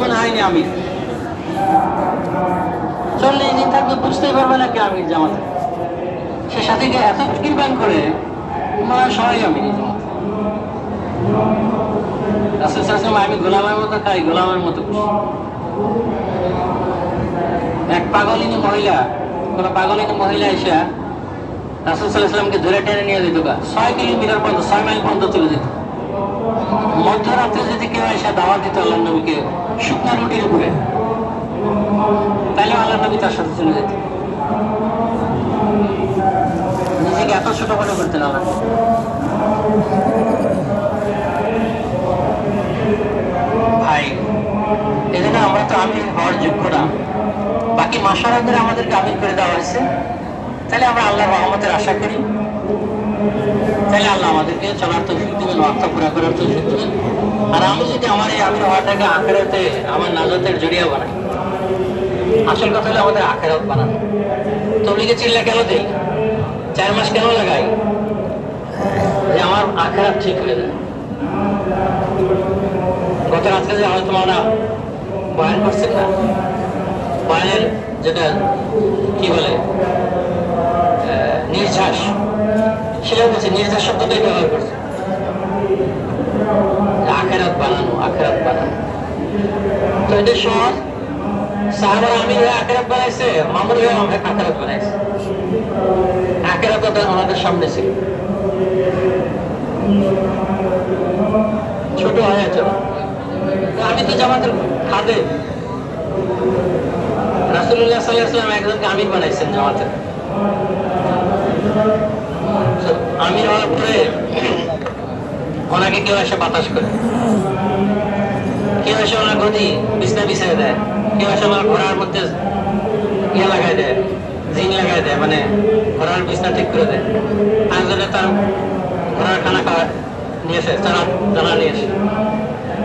মনে হয়নি আমি বুঝতেই পারবে না কে আমির জামাতে। সে সাথে এত করে সবাই আমি গোলামের মতো খাই, গোলামের মতো এক পাগলিনী মহিলা, কোন পাগলিনী মহিলা এসে রাসুল সাল্লাহামকে ধরে টেনে নিয়ে যেত ছয় কিলোমিটার পর্যন্ত, ছয় মাইল পর্যন্ত চলে যেত। মধ্যরাত্রে যদি কেউ এসে দাওয়াত দিত আল্লাহ নবীকে, শুকনা রুটির উপরে, তাহলে আল্লাহ নবী তার সাথে চলে যেত। নিজেকে এত ছোট মনে করতেন আল্লাহ। ভাই, এজন্য আমরা তো আমির হওয়ার যোগ্য না। বাকি মাসারাদের আমাদেরকে আমির করে দেওয়া হয়েছে। তাহলে আমরা আল্লাহ রহমতের আশা করি। তাহলে আল্লাহ আমাদেরকে চলার তৌফিক দেবেন, ওয়াক্তা পুরা করার তৌফিক দেবেন। আর আমি যদি আমার এই আমির হওয়াটাকে আখেরাতে আমার নাজাতের জড়িয়া বানাই, আসল কথা হলো আমাদের আখেরাত বানানো। তবলিগে চিল্লা কেন দেই? চার মাস কেন লাগাই? যে আমার আখেরাত ঠিক হয়ে যায়। গত রাত্রে যে হয়তো আমরা বয়ান করছেন না, বয়ানের যেটা কি বলে নির্ঝাস সেটা বলছে নির্ঝাস শব্দটাই ব্যবহার করছে আখেরাত বানানো আখেরাত বানানো। তো এটা সহজ সাহাবার আমি আখেরাত বানাইছে মামুর হয়ে আমাকে আখেরাত বানাইছে। আখেরাত আমাদের সামনে ছিল। ছোট হয়ে চলো আমি তো জামাতের খাদে। রাসুল্লাহ সাল্লাহাম একজনকে আমির বানাইছেন জামাতের। আমির পরে ওনাকে কেউ এসে বাতাস করে কেউ এসে ওনার গদি বিছনা বিছাই দেয়। কেউ এসে ওনার ঘোড়ার মধ্যে ইয়ে লাগাই দেয়, জিন লাগাই দেয় মানে ঘোড়ার বিছনা ঠিক করে দেয়। একজনে তার ঘোড়ার খানা খাওয়া নিয়ে এসে, চানা, দানা নিয়ে এসে।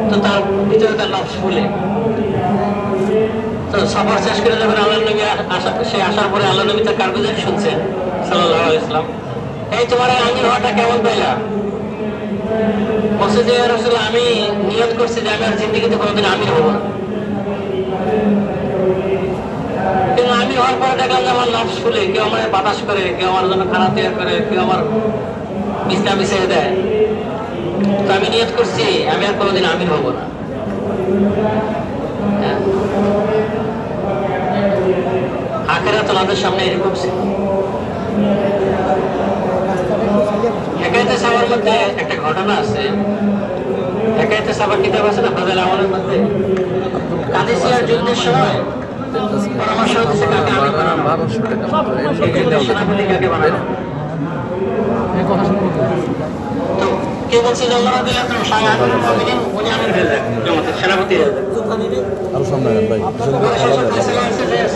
তো তার ভিতরে তার নফস ফুলে। তো সফর শেষ করে যখন আল্লাহ নবী আসা, সে আসার পরে আল্লাহ নবী তার কারগুজারি শুনছেন সাল্লাহ ইসলাম এই তোমার আমির হওয়াটা কেমন পাইলা? আমি নিয়ত করছি যে আমি আর জিন্দিগিতে কোনোদিন আমির হব কিন্তু আমি হওয়ার পরে দেখলাম যে আমার নফস ফুলে, কেউ আমার বাতাস করে, কেউ আমার জন্য খানা তৈরি করে, কেউ আমার বিছনা বিছিয়ে দেয়। তো আমি নিয়ত করছি, আমি আর কোনোদিন আমির হব না। হ্যাঁ। আখেরা তো আমাদের সামনে এরকম ছিল। মধ্যে একটা ঘটনা আছে। হেকায়তে সাবার কিতাব আছে না ফাজাল আমলের মধ্যে? কাদিসিয়ার যুদ্ধের সময় পরামর্শ হচ্ছে কাকে আমি সেনাপতি কাকে বানাবো তো কে বলছে যে আল্লাহ রাব্বুল আলামিন সাহায্য মুমিনিন উনি আমির হয়ে যাক জামাতের সেনাপতি হয়ে আরও সামনে ভাই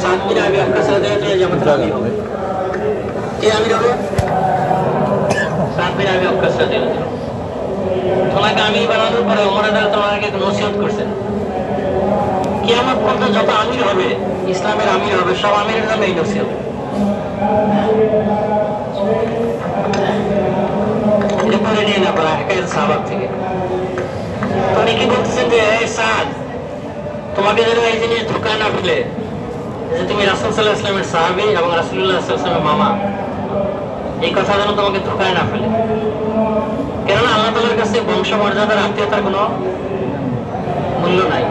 সাত জামাতের আমির হবে। কে আমির হবে? বিন আবি ওয়াক্কাস তোমাকে আমির বানানোর পরে আদালত তোমাকে নসিহত করছেন কিয়ামত পর্যন্ত যত আমির হবে, ইসলামের আমির হবে, সব আমিরের নামে নসিহত। যে, এই তোমাকে যেন এই জিনিস যে তুমি রাসুল ইসলামের সাহাবি এবং রাসুল্লাহ ইসলামের মামা। এই কথা যেন তোমাকে ধোকায় না ফেলে। কেননা আল্লাহ তালার কাছে বংশ মর্যাদার আত্মীয়তার কোনো মূল্য নাই।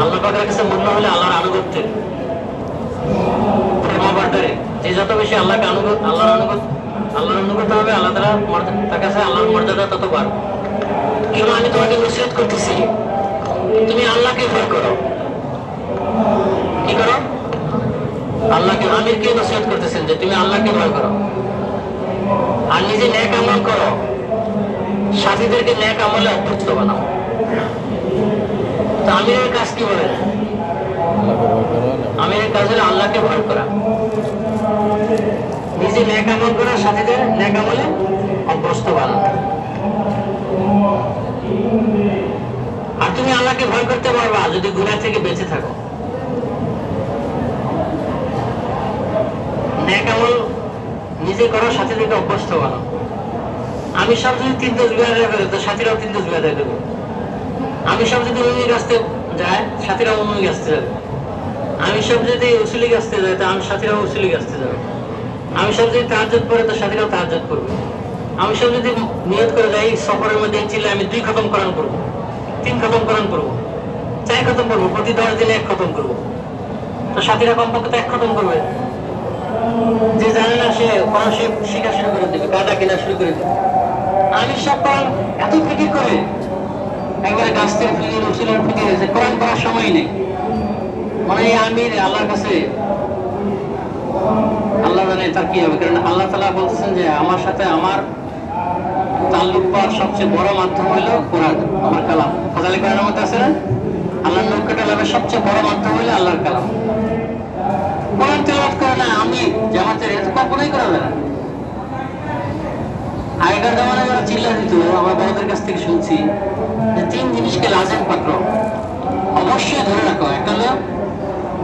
আল্লাহ পাকের কাছে মূল্য হলে আল্লাহর আনুগত্যের। প্রেমাবার্তারে যে যত বেশি আল্লাহকে আনুগত আল্লাহর আনুগত আল্লাহর অনুগত হবে, আল্লাহ তালা তার কাছে আল্লাহর মর্যাদা তত বার আমি তোমাকে নসিহত করতেছি? তুমি আল্লাহকে ভয় করো। কি করো? আল্লাহকে আমিরকে নসিহত করতেছেন যে তুমি আল্লাহকে ভয় করো। আর নিজে ন্যাক আমল করো। সাথীদেরকে ন্যাক আমলে অভ্যস্ত বানাও। তো আমিরের কাজ কি বলে? আল্লাহকে ভয় করো আমিরের কাজ হলো আল্লাহকে ভয় করা। নিজে ন্যাক আমল করা, সাথীদের ন্যাক আমলে অভ্যস্ত বানানো আর তুমি আল্লাহকে ভয় করতে পারবা, যদি গুনাহ থেকে বেঁচে থাকো। ন্যাক আমল নিজে করো সাথীদেরকে অভ্যস্ত বানাও আমি সব যদি তিন দোষ বিয়াদ করে, তো সাথীরাও তিন দোষ বিয়াদ দেবো আমি সব যদি ওই গাছতে যায় সাথীরা অন্য গাছতে যাবে। আমি সব যদি উসুলি গাছতে যায়, তো আমি সাথীরাও উসুলি গাছতে যাবে। আমি সব যদি তাহাজত পড়ে, তো সাথীরাও তাহাজত করবে। আমি সব যদি নিয়ত করে যাই, সফরের মধ্যে চিল্লে আমি দুই খতম করান করব, তিন খতম করান করব, চার খতম করব, প্রতি দশ দিনে এক খতম করব। তো সাথীরা কমপক্ষে তো এক খতম করবে। যে জানে না সে কোরআন শিখা শুরু করে দেবে গাদা কেনা শুরু করে দেবে। আমি কোরআন এত ফিকির করে, একবারে গাছ থেকে ফিকির উসুলের ফিকির হয়েছে কোরআন করার সময় নেই। মানে এই আমির আল্লাহর কাছে আল্লাহ জানে তার কি হবে? কারণ আল্লাহ তালা বলতেছেন যে, আমার সাথে আমার তাল্লুক পাওয়ার সবচেয়ে বড় মাধ্যম হলো কোরআন, আমার কালাম। ফাজালি কোরআনের মধ্যে আছে না? আল্লাহর নৌকাটা লাভের সবচেয়ে বড় মাধ্যম হলো আল্লাহর কালাম। আমি আগেকার জামানায় ওরা চিল্লা দিত, আমার বড়দের কাছ থেকে শুনছি তিন জিনিসকে লাজেম পাত্র। অবশ্যই ধরে রাখো, একটা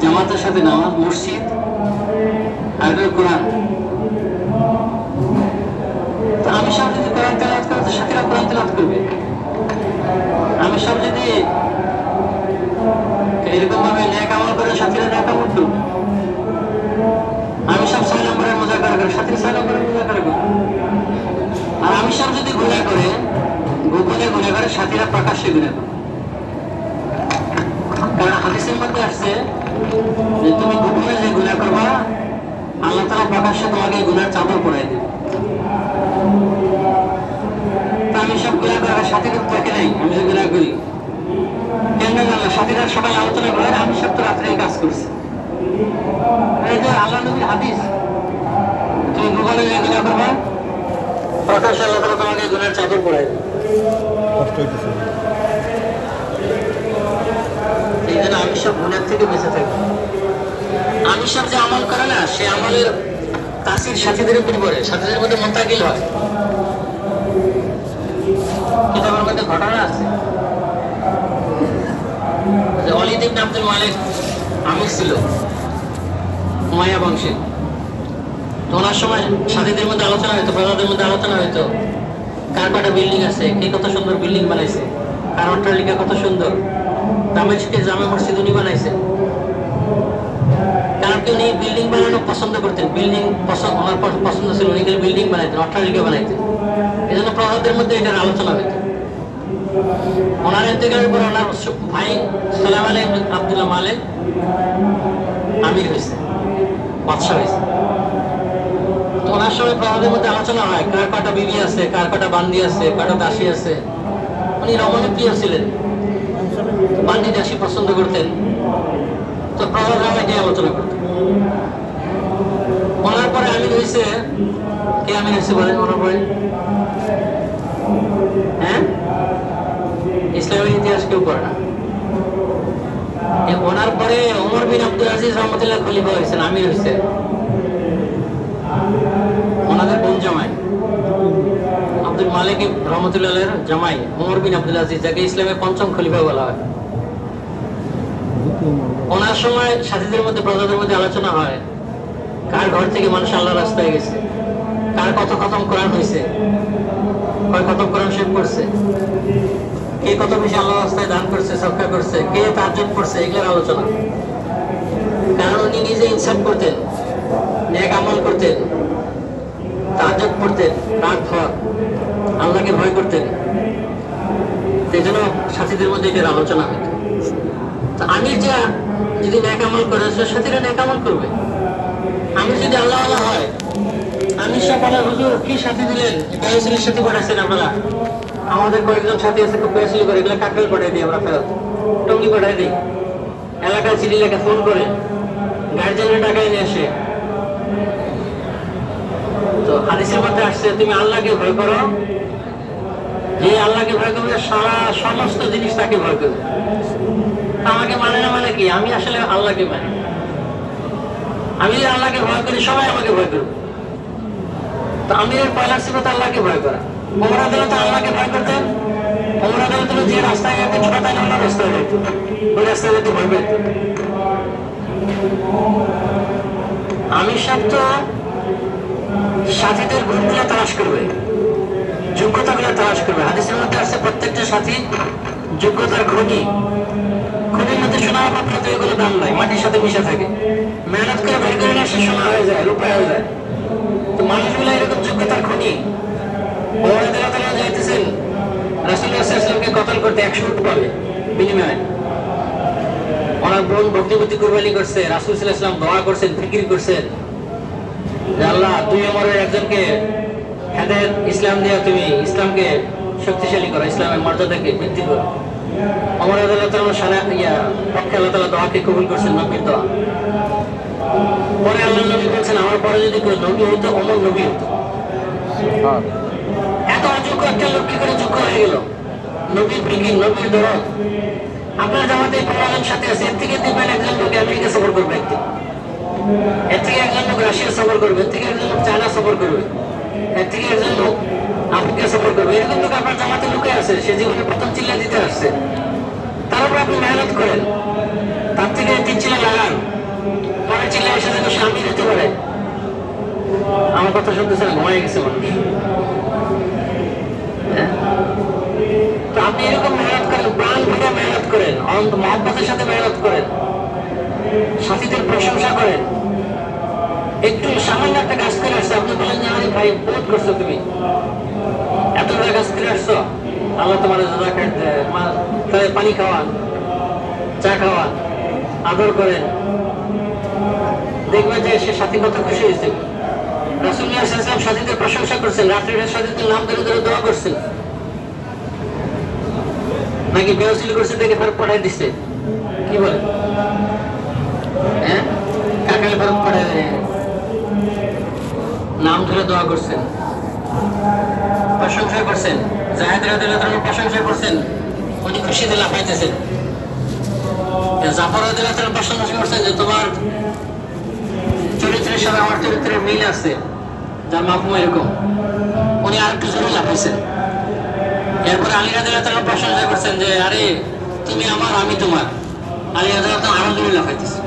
জামাতের সাথে নামাজ, মসজিদ, আর কোরআন। আমি সব যদি কোরআন তেলাওয়াত করে, তো সাথীরা কোরআন তেলাওয়াত করবে? আমি সব যদি এরকম ভাবে ন্যাক আমল করে সাথীরা ন্যাক আমল করবে আমি সব ছয় নম্বরের মজা করে করে সাথে ছয় নম্বরের মজা করে করে আর আমি সব যদি গুণা করে গোপনে গুণা করে কারণ হাদিসের মধ্যে আসছে যে তুমি গোপনে যে গুণা করবা, আল্লাহ তোমাকে গুণার চাদর পড়াই দেবে। আমি সব গুণা করার থাকে নাই, আমি যে করি। কেন জানলা সাথীরা আমি সব তো রাত্রে কাজ করছি। যে আল্লাহ নবীর হাদিস, তুমি গোপনে যে করবা, প্রকাশ্যে আল্লাহ তোমাকে গুণার চাদর পড়াই দেবে। কষ্ট হইতেছে। এই জন্য সব গুণের থেকে বেঁচে থাকি আমি সব যে আমল করে না, সে আমলের তাসির সাথীদের উপর পড়ে সাথীদের মধ্যে মন্তাকিল হয়। মধ্যে ঘটনা আছে। আব্দুল মালিক আমির ছিল, উমাইয়া বংশে তো সময় সাথীদের মধ্যে আলোচনা হইতো প্রজাদের মধ্যে আলোচনা হইতো। কার কটা বিল্ডিং আছে, কে কত সুন্দর বিল্ডিং বানাইছে, কার অট্টালিকা কত সুন্দর। দামেশকে জামে মসজিদ উনি বানাইছে। কারণ কি উনি বিল্ডিং বানানো পছন্দ করতেন। বিল্ডিং পছন্দ প- পছন্দ ছিল উনি বিল্ডিং বানাইতেন, অট্টালিকা বানাইতেন। এই জন্য প্রভাবদের মধ্যে এটার আলোচনা হইত। ওনার ইন্তেকালের পর ওনার ভাই সালাম আলী আবদুল্লাহ মালিক, আমির হয়েছে বাদশাহ হয়েছে ওনার সময় প্রভাবের মধ্যে আলোচনা হয়, কার কটা বিবি আছে, কার কটা বান্দি আছে কটা দাসী আছে। উনি রমণী প্রিয় ছিলেন। বান্দি দাসী পছন্দ করতেন। তো প্রভাব নিয়ে আলোচনা করতেন। ওনার পরে আমির হয়েছে কে আমির হয়েছে বলেন ওনার পরে হ্যাঁ? ইসলামের ইতিহাস কেউ করে না। ওনার পরে ওমর বিন আব্দুল আজিজ রহমতুল্লাহ খলিফা হয়েছেন আমির হয়েছে ওনাদের বোন জামাই? আব্দুল মালিক রহমতুল্লাহের জামাই, ওমর বিন আব্দুল আজিজ, যাকে ইসলামের পঞ্চম খলিফা বলা হয়। ওনার সময় সাথীদের মধ্যে, প্রজাদের মধ্যে আলোচনা হয়, কার ঘর থেকে মানুষ আল্লাহ রাস্তায় গেছে, কার কত খতম কোরআন হয়েছে, কয় কত কোরআন শেষ করছে, কে কত বেশি আল্লাহ রাস্তায় দান করছে, সৎকার করছে, কে তাজ্জব করছে, এগুলোর আলোচনা। কারণ উনি নিজে ইনসাফ করতেন নেক আমল করতেন তাজ্জব করতেন, রাত ভর আল্লাহকে ভয় করতেন। সেই জন্য সাথীদের মধ্যে এটার আলোচনা হতো আমির যা যদি ন্যাক আমল করে সাথীরা ন্যাক আমল করবে। আমি যদি আল্লাহ আল্লাহ হয়, আমি সকালে হুজুর কি সাথী দিলেন? পেয়েছিলের সাথে পাঠাচ্ছেন আপনারা। আমাদের কয়েকজন সাথী আছে, খুব পেয়েছিল করে, এগুলো কাকল পাঠিয়ে দিই আমরা ফেরত। টঙ্গি পাঠিয়ে দিই। এলাকায় চিঠি লেখা ফোন করে গার্জেনের টাকা নিয়ে আসে। তো হাদিসের মধ্যে আসছে, তুমি আল্লাহকে ভয় করো। যে আল্লাহকে ভয় করবে সারা সমস্ত জিনিস তাকে ভয় করবে। আমাকে মানে না মানে কি? আমি আসলে আল্লাহকে মানি। আমি যদি আল্লাহকে ভয় করি, সবাই আমাকে ভয় করবে। তো আমি পয়লা সিফত আল্লাহকে ভয় করা। তো সাথীদের তালাশ করবে। করবে। হাদিসের মধ্যে আছে, প্রত্যেকটা সাথী যোগ্যতার খনি মধ্যে সোনা দাম নাই মাটির সাথে মিশে থাকে। মেহনত করে বের করে না সে সোনা হয়ে যায় হয়ে যায়। তো মানুষগুলো এরকম যোগ্যতার খনি। যাইতেছেন করতে 100 উট পাবে, বিনিময়ে। ওনার বোন কুরবানি করছে, রাসূল দোয়া করছেন করছেন। আল্লাহ তুই আমাদের একজনকে হেদায়েত ইসলাম দিয়ে তুমি, ইসলামকে শক্তিশালী করো, ইসলামের মর্যাদাকে বৃদ্ধি করো। অমর আদালত সারা ইয়া পক্ষে আল্লাহ তালা দোয়াকে কবুল করছেন নবীর দোয়া। পরে আল্লাহ নবী বলছেন আমার পরে যদি কেউ নবী হতো অমর নবী হতো। এত অযোগ্য একটা লোক কি করে যোগ্য হয়ে গেল? নবীর ফিকির নবীর দরদ? আপনার জামাতে প্রমাণের সাথে আছে এর থেকে দেখবেন একজন লোক আমেরিকা সফর করবে একদিন। এর থেকে একজন লোক রাশিয়া সফর করবে এর থেকে একজন লোক চায়না সফর করবে। এর থেকে একজন লোক আফ্রিকা সফর করবে এরকম আপনার জামাতে লুকে আছে, সে জীবনে প্রথম চিল্লা দিতে আসছে। তার উপর আপনি মেহনত করেন। তার থেকে তিন চিল্লা লাগান। পরে চিল্লা এসে যেন স্বামী দিতে পারে। আমার কথা শুনতেছে ঘুমাই গেছে মানুষ। হ্যাঁ? তো আপনি এরকম মেহনত করেন, প্রাণ ভরে মেহনত করেন অন্ত মহব্বতের সাথে মেহনত করেন। সাথীদের প্রশংসা করেন। একটু সামান্য একটা কাজ করে আসছে, আপনি বলেন যে, আরে ভাই বহুত করছ তুমি। খাওয়ান, চা খাওয়ান, আদর করেন। দেখবেন যে সে সাথী খুশি হয়েছে। প্রশংসা করছেন রাত্রির নাম ধরে ধরে দোয়া করছেন। নাকি বেহসিল করছে দেখে ফেরত পাঠাই দিচ্ছে কি বলে? হ্যাঁ? কাকালে ফেরত পাঠাই নাম ধরে দোয়া করছেন। প্রশংসা করছেন। জাহেদ রাদিয়াল্লাহু প্রশংসা করছেন। উনি খুশিতে লাফাইতেছেন জাফর রাদিয়াল্লাহু প্রশংসা করছেন যে তোমার চরিত্রের সাথে আমার চরিত্রের মিল আছে। যার মাপমো এরকম। উনি আর একটু জোরে লাফাইছেন। এরপরে আলী রাদিয়াল্লাহু প্রশংসা করছেন যে আরে তুমি আমার আমি তোমার। আলী রাদিয়াল্লাহু আরও জোরে লাফাইতেছে।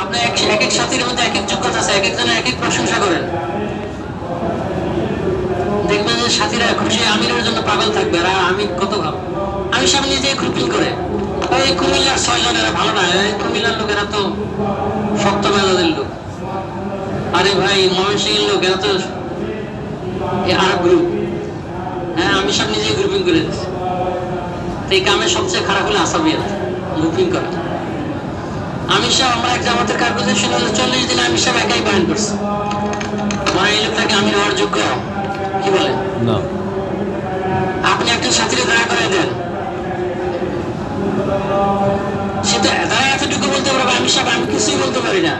আপনার এক এক এক সাথীর মধ্যে এক এক যোগ্যতা আছে এক একজনের এক এক প্রশংসা করেন। দেখবেন যে সাথীরা খুশি আমিরের জন্য পাগল থাকবে, আর আমি কত ভাব? আমি সামনে নিজে খুপিং করে। ওই কুমিল্লার ছয় জনেরা ভালো না, এই কুমিল্লার লোকেরা তো শক্ত মেজাজের লোক। আরে ভাই, ময়মনসিংহের লোক এরা তো আর গ্রুপ হ্যাঁ আমি সব নিজে গ্রুপিং করে দিচ্ছি তো এই কামের সবচেয়ে খারাপ হলো আসাবিয়াত গ্রুপিং করা। আমি সব, আমরা এক জামাতের কাগজে শুনে চল্লিশ দিন আমি সব একাই বয়ান করছি। মানে লোকটাকে আমি হওয়ার যোগ্য। কি বলে? না। আপনি একজন সাথীরে দাঁড়া করে দেন। সে তো দাঁড়া এতটুকু বলতে পারবে আমি সব আমি কিছুই বলতে পারি না।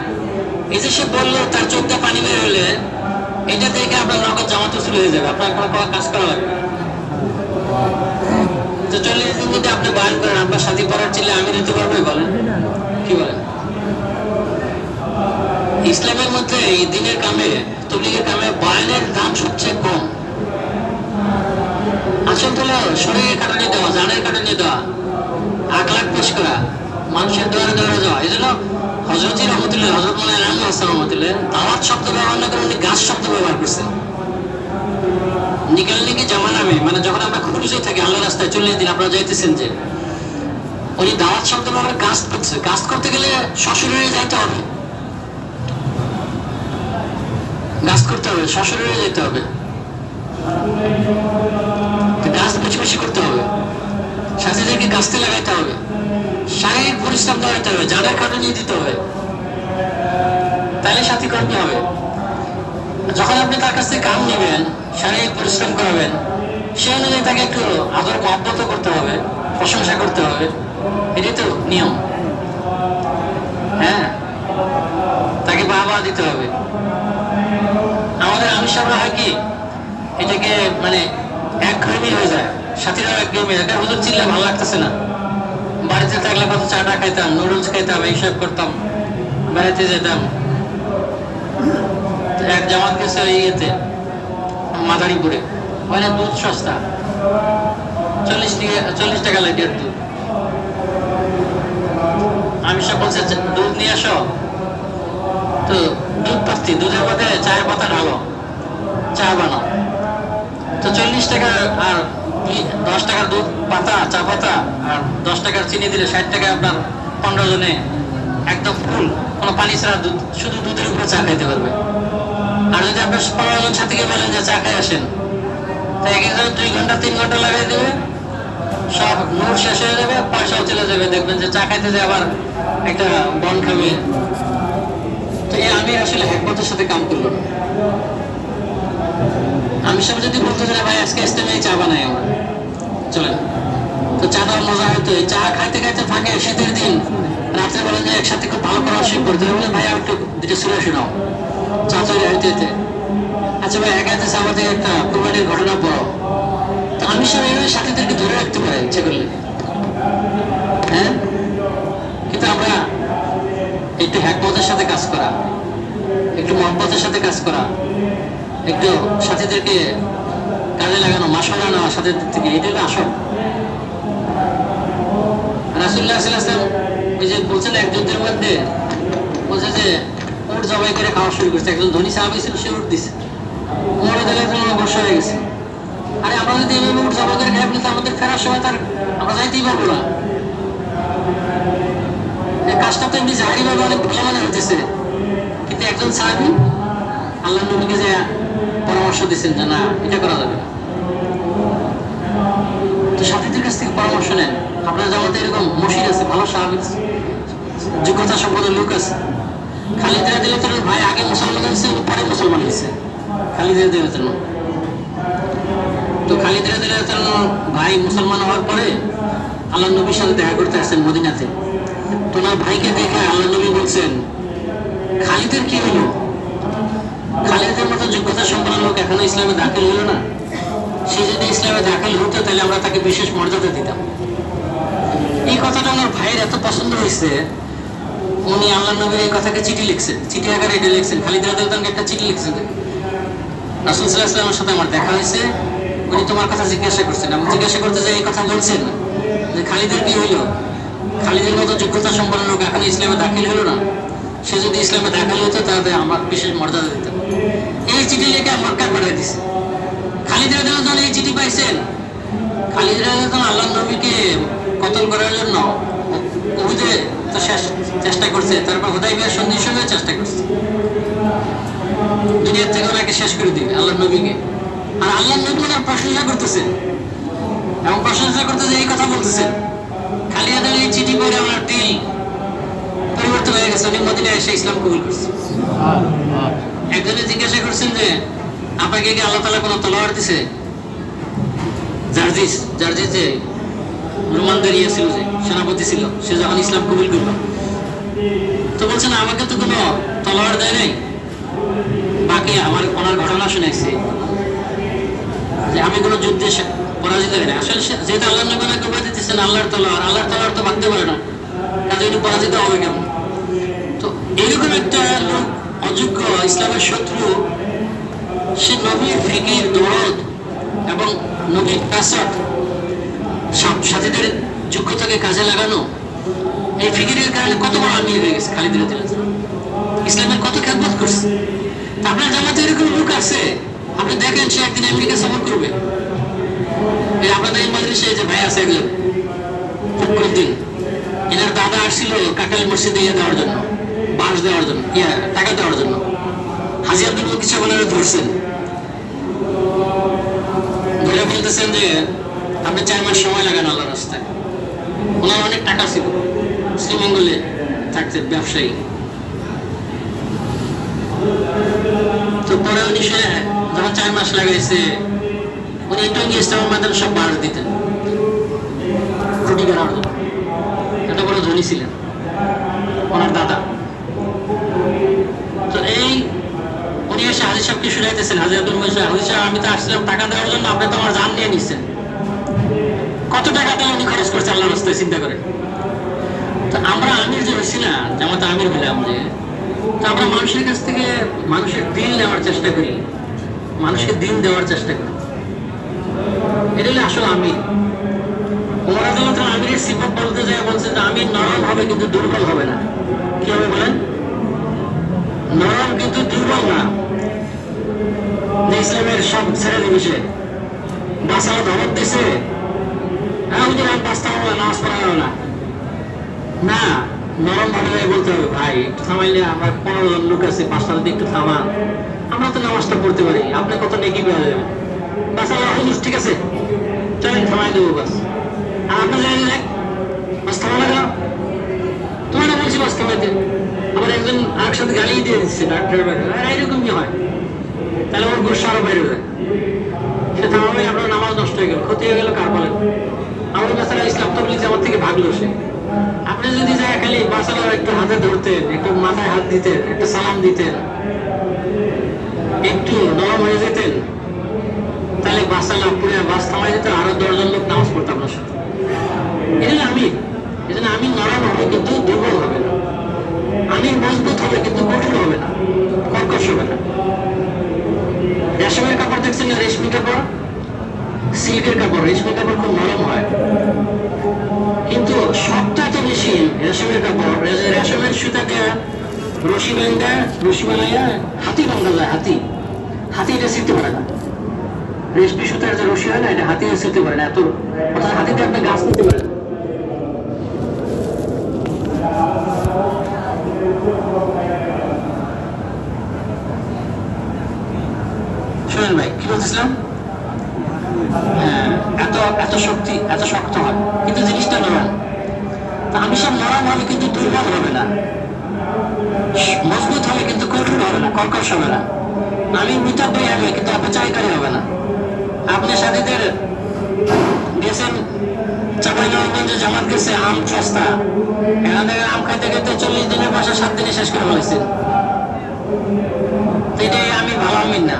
এই যে সে বলল তার চোখ পানি বের হলে এটা দেখে আপনার নগদ জামাতে শুরু হয়ে যাবে আপনার কোনো কোনো কাজ করা লাগবে তো চল্লিশ দিন যদি আপনি বয়ান করেন আপনার সাথী পড়ার চিল্লে আমি দিতে পারব বলেন? কি বলেন? ইসলামের মধ্যে এই দিনের কামে তবলিগের কামে বয়ানের দাম সবচেয়ে আসল হলো শরীরের কারণে দেওয়া, জানের কারণে দেওয়া আখলাখ পেশ করা, মানুষের দ্বারা দ্বারা যাওয়া। এই জন্য হজরতি রহমতুল্লাহ হজরত মানে রামু হাসান রহমতুল্লাহ, দাওয়াত শব্দ ব্যবহার না করে উনি গাছ শব্দ ব্যবহার করছেন। নিকাল নিকে জামা নামে মানে যখন আমরা খুঁজে থাকি আল্লাহ রাস্তায় চল্লিশ দিন, আপনারা যাইতেছেন যে, উনি দাওয়াত শব্দ ব্যবহার গাছ করছে। গাছ করতে গেলে শ্বশুরে যাইতে হবে। গাছ করতে হবে শ্বশুরে যেতে হবে। গাছ বেশি করতে হবে। সাথীদেরকে গাছতে লাগাইতে হবে। শারীরিক পরিশ্রম করাতে হবে যাদের কারণে নিয়ে দিতে হবে। তাহলে সাথী কর্মী হবে। যখন আপনি তার কাছ থেকে কাম নেবেন, শারীরিক পরিশ্রম করাবেন, সে অনুযায়ী তাকে একটু আদর মহব্বত করতে হবে, প্রশংসা করতে হবে। এটাই তো নিয়ম। হ্যাঁ? তাকে বাবা দিতে হবে। আমাদের আমিষাবরা হয় কি? এটাকে মানে একঘেয়েমি হয়ে যায়। সাথীরাও একঘেয়েমি যায়। হুজুর চিল্লা ভালো লাগতেছে না। বাড়িতে থাকলে কত চাটা খাইতাম, নুডলস খাইতাম, এইসব করতাম। বেড়াতে যেতাম। এক জামাত গেছে ইয়েতে, মাদারীপুরে। ওখানে দুধ সস্তা। চল্লিশ চল্লিশ টাকা লিটার দুধ। আমি সব বলছে দুধ নিয়ে আসো। তো দুধ পাচ্ছি দুধের মধ্যে চায়ের পাতা ঢালো। চা বানাও। তো চল্লিশ টাকা আর দশ টাকার দুধ পাতা, চা পাতা আর দশ টাকার চিনি দিলে ষাট টাকা আপনার পনেরো জনে একদম ফুল কোনো পানি ছাড়া দুধ, শুধু দুধের উপরে চা খাইতে পারবে। আর যদি আপনার পনেরো জন সাথীকে বলেন যে চা খাই আসেন, তো এক একজন দুই ঘণ্টা, তিন ঘণ্টা লাগাই দেবে, সব নোট শেষ হয়ে যাবে, পয়সাও চলে যাবে। দেখবেন যে চা খাইতে যে আবার একটা বন খাবে। তো আমি আসলে একমতের সাথে কাম করল না আমি সব যদি বলতে চাই ভাই, আজকে ইস্তেমে চা বানাই আমরা চলেন। তো চা দেওয়ার মজা হতো চা খাইতে খাইতে থাকে শীতের দিন, রাত্রে বলেন যে একসাথে খুব ভালো করা শুরু করতে বলে, ভাই, আর একটু দুটো সুরে শোনাও চা তৈরি হইতে হইতে আচ্ছা ভাই, একা হাতে আমাদের একটা কোরবানির ঘটনা বড়। তো আমি সব এইভাবে সাথীদেরকে ধরে রাখতে পারি, ইচ্ছে করলে। হ্যাঁ? কিন্তু আমরা একটু হ্যাকমতের সাথে কাজ করা, একটু মহব্বতের সাথে কাজ করা একটু সাথীদেরকে কাজে লাগানো মাসলা নেওয়া সাথীদের থেকে এটা হলো আসল। রাসুল্লাহ ওই যে বলছেন এক যুদ্ধের মধ্যে বলছে যে, উট জবাই করে খাওয়া শুরু করছে। একজন ধনী সাহাবি ছিল, সে উঠ দিছে। মরে দিলে একজন বর্ষ হয়ে গেছে। আরে, আমরা যদি এভাবে উঠ জবাই করে খাই আমাদের ফেরার সময় তার আমরা যাইতেই পারব না। কাজটা তো এমনি জাহারি ভাবে অনেক ভালো মনে হতেছে কিন্তু একজন সাহাবি আল্লাহ নবীকে যে পরামর্শ দিচ্ছেন যে না, এটা করা যাবে তো সাথীদের কাছ থেকে পরামর্শ নেন। আপনার জামাতে এরকম মসির আছে, ভালো সাহাবিক যোগ্যতা সম্পন্ন লোক আছে। খালিদের দিলে তো ভাই আগে মুসলমান হয়েছে, পরে মুসলমান হয়েছে। খালিদের দিলে জন্য তো খালিদের দিলে জন্য ভাই মুসলমান হওয়ার পরে আল্লাহ নবীর সাথে দেখা করতে আসছেন মদিনাতে। তোমার ভাইকে দেখে আল্লাহ নবী বলছেন, খালিদের কি হলো? খালিদের মতো যোগ্যতা সম্পন্ন লোক এখনও ইসলামে দাখিল হলো না। সে যদি ইসলামে দাখিল হতো, তাহলে আমরা তাকে বিশেষ মর্যাদা দিতাম। এই কথাটা আমার ভাইয়ের এত পছন্দ হয়েছে। উনি আল্লাহ নবীর এই কথাকে চিঠি লিখছেন। চিঠি আকারে এটা লিখছেন। খালিদ রাদিয়াল্লাহু একটা চিঠি লিখছেন। সাথে আমার দেখা হয়েছে। উনি তোমার কথা জিজ্ঞাসা করছেন। আমি জিজ্ঞাসা করতে এই কথা বলছেন যে খালিদের কি হইল? খালিদের মতো যোগ্যতা সম্পন্ন লোক এখন ইসলামে দাখিল হলো না। সে যদি ইসলামে দাখিল হতো, তাহলে আমার বিশেষ মর্যাদা দিতাম এই চিঠি লিখে মক্কা পাঠিয়ে দিছে। খালিদ যখন এই চিঠি পাইছেন? খালিদ রাদিয়াল্লাহু আল্লাহ নবীকে কতল করার জন্য উহুদে তো চেষ্টা করছে, তারপর হুদাই বিয়ার সন্ধির সঙ্গে চেষ্টা করছে। দুনিয়ার থেকে ওনাকে শেষ করে দিবে, আল্লাহ নবীকে। আর আল্লাহ নবী ওনার প্রশংসা করতেছেন এবং প্রশংসা করতেছে, এই কথা বলতেছে। বলতেছেন খালিদাদের এই চিঠি পড়ে আমার দিল পরিবর্তন হয়ে গেছে, উনি মদিনায় এসে ইসলাম কবুল করছে। একজনে জিজ্ঞাসা করছেন যে আপনাকে কি আল্লাহ তালা কোনো তলোয়ার দিছে? জার্জিস জার্জিস যে রোমানদের ইয়ে ছিল যে, সেনাপতি ছিল, সে যখন ইসলাম কবুল করল। তো বলছেন, আমাকে তো কোনো তলোয়ার দেয় নাই। বাকি আমার, ওনার ঘটনা শুনেছি। যে আমি কোনো যুদ্ধে পরাজিত হই না আসলে যেহেতু আল্লাহ নবী ওনাকে দিতেছেন আল্লাহর তলোয়ার আল্লাহর তলোয়ার তো ভাঙতে পারে না। কাজে এটি পরাজিত হবে কেমন? তো এরকম একটা লোক অযোগ্য ইসলামের শত্রু, সে নবীর ফিকির দরদ এবং নবীর কাসাদ সব সাথীদের যোগ্যতাকে কাজে লাগানো, এই ফিকিরের কারণে কত বড় আমির হয়ে গেছে খালিদ। ইসলামের কত খেদমত করছে। আপনার জামাতে এরকম লোক আছে? আপনি দেখেন সে একদিন আমেরিকা সফর করবে। এই আপনাদের মাদ্রাসে যে ভাই আছে একজন, ফখরুদ্দিন, এনার দাদা আসছিল কাকাল মসজিদে ইয়ে দেওয়ার জন্য। বাস দেওয়ার জন্য, ইয়া, টাকা দেওয়ার জন্য। হাজি আব্দুল সাহেব ওনারা ধরছেন। ধরে বলতেছেন যে, আপনি চার মাস সময় লাগান আল্লাহ রাস্তায়। ওনার অনেক টাকা ছিল। শ্রীমঙ্গলে থাকতেন ব্যবসায়ী। তো পরে উনি সে যখন চার মাস লাগাইছে, উনি টঙ্গি ইসলামের মাধ্যমে সব বাস দিতেন। রুটি কেনার জন্য। এত বড় ধনী ছিলেন। ওনার দাদা। তো এই উনি এসে হাজির সাহেবকে শুনাইতেছেন, হাজির হাজির সাহেব, আমি তো আসছিলাম, টাকা দেওয়ার জন্য, আপনি তো আমার জান নিয়ে নিচ্ছেন কত টাকা দিয়ে উনি খরচ করছে আল্লাহ রাস্তায় চিন্তা করে তো আমরা আমির যে হয়েছি না, জামাতে আমির হইলাম যে, তো আমরা মানুষের কাছ থেকে মানুষের দিল নেওয়ার চেষ্টা করি, মানুষকে দিন দেওয়ার চেষ্টা করি। এটা হলো আসলে আমির। আমিরের সিফত বলতে যায়, বলছে আমির নরম হবে কিন্তু দুর্বল হবে না। কি হবে বলেন? নরম কিন্তু দুর্বল না। ইসলামের সব ছেড়ে সে। বাসালা ধমক দিছে নামাজ পড়ানো না। না, নরম হবে, ভাই, একটু থামাইলে পনেরো লোক আছে পাঁচটা একটু আমরা তো নামাজটা পড়তে পারি হুজুর, ঠিক আছে? চলেন, থামাই দেবো বাস। আপনার বাস থামানো বলছি বাস থামাইতে আবার একজন আরেক সাথে গালি দিয়ে দিচ্ছে ডাক্তার এরকম কি হয়। তাহলে ওর গোসা আরও বেড়ে যায়। সেটা থামাবে আপনার নামাজ নষ্ট হয়ে গেল, ক্ষতি হয়ে গেল কার বলেন আমার কাছে ইসলাম তো বলি আমার থেকে ভাগলো সে। আপনি যদি যায় খালি বাসালার একটু হাতে ধরতেন, একটু মাথায় হাত দিতেন, একটু সালাম দিতেন, একটু নরম হয়ে যেতেন, তাহলে বাসালা পুরো বাস থামাই যেতেন, আরও দশজন লোক নামাজ পড়তাম আপনার সাথে। জন্য আমি। এই জন্য আমি নরম হবে কিন্তু দুর্বল হবে না। আমি মজবুত হবে কিন্তু কঠিন হবে না, কর্কশ হবে না। রেশমের কাপড় দেখছেন না? রেশমি কাপড়? সিল্কের কাপড়। রেশমি কাপড় খুব নরম হয়। কিন্তু শক্ত এত বেশি রেশমের কাপড়। রেশমের সুতাকে রশি বান্ধা রশি বানাইয়া হাতি বান্ধা যায়, হাতি। হাতি এটা শিখতে পারে না। রেশমি সুতার যে রশি হয় না, এটা হাতি শিখতে পারে না। এত অর্থাৎ হাতিতে একটা গাছ নিতে পারে না শোনেন ভাই কি হ্যাঁ, এত এত শক্তি এত শক্ত হয়। কিন্তু জিনিসটা নরম তা আমি সব নরম হবে কিন্তু দুর্বল হবে না। মজবুত হবে কিন্তু কঠোর হবে না কর্কশ হবে না। আমি মিতাব্যয় হবে কিন্তু অপচয়কারী হবে না। আপনি সাথীদের গেছেন চাপাইনগঞ্জে জামাত গেছে আম সস্তা। এখান থেকে আম খাইতে খাইতে চল্লিশ দিনের পাশে সাত দিনে শেষ করে ফেলেছেন তো এটাই আমি ভালো আমিন না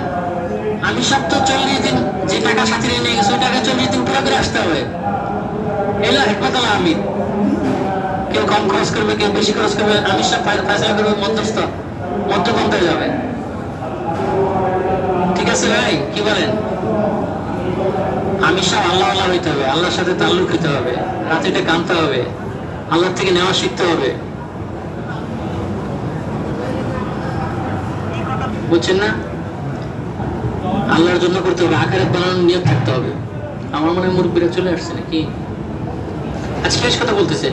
আমি তো চল্লিশ দিন, যে টাকা সাথে নিয়ে গেছে, ওই টাকা চল্লিশ দিন পুরো করে আসতে হবে। এলো হেকমতলা আমিন। কেউ কম খরচ করবে, কেউ বেশি খরচ করবে আমি সব ফাইসলা করবে, মধ্যস্থ। মধ্যপন্থায় যাবে। ঠিক আছে ভাই, কি বলেন? আমি সব আল্লাহ আল্লাহ হইতে হবে, আল্লাহর সাথে তাল্লুক হইতে হবে রাত্রিটা কানতে হবে আল্লাহ থেকে নেওয়া শিখতে হবে। বুঝছেন না? আল্লাহর জন্য করতে হবে আকারে বানানোর নিয়ত থাকতে হবে। আমার মনে হয় মুরব্বীরা চলে আসছে নাকি? আজকে বেশ কথা বলতেছে।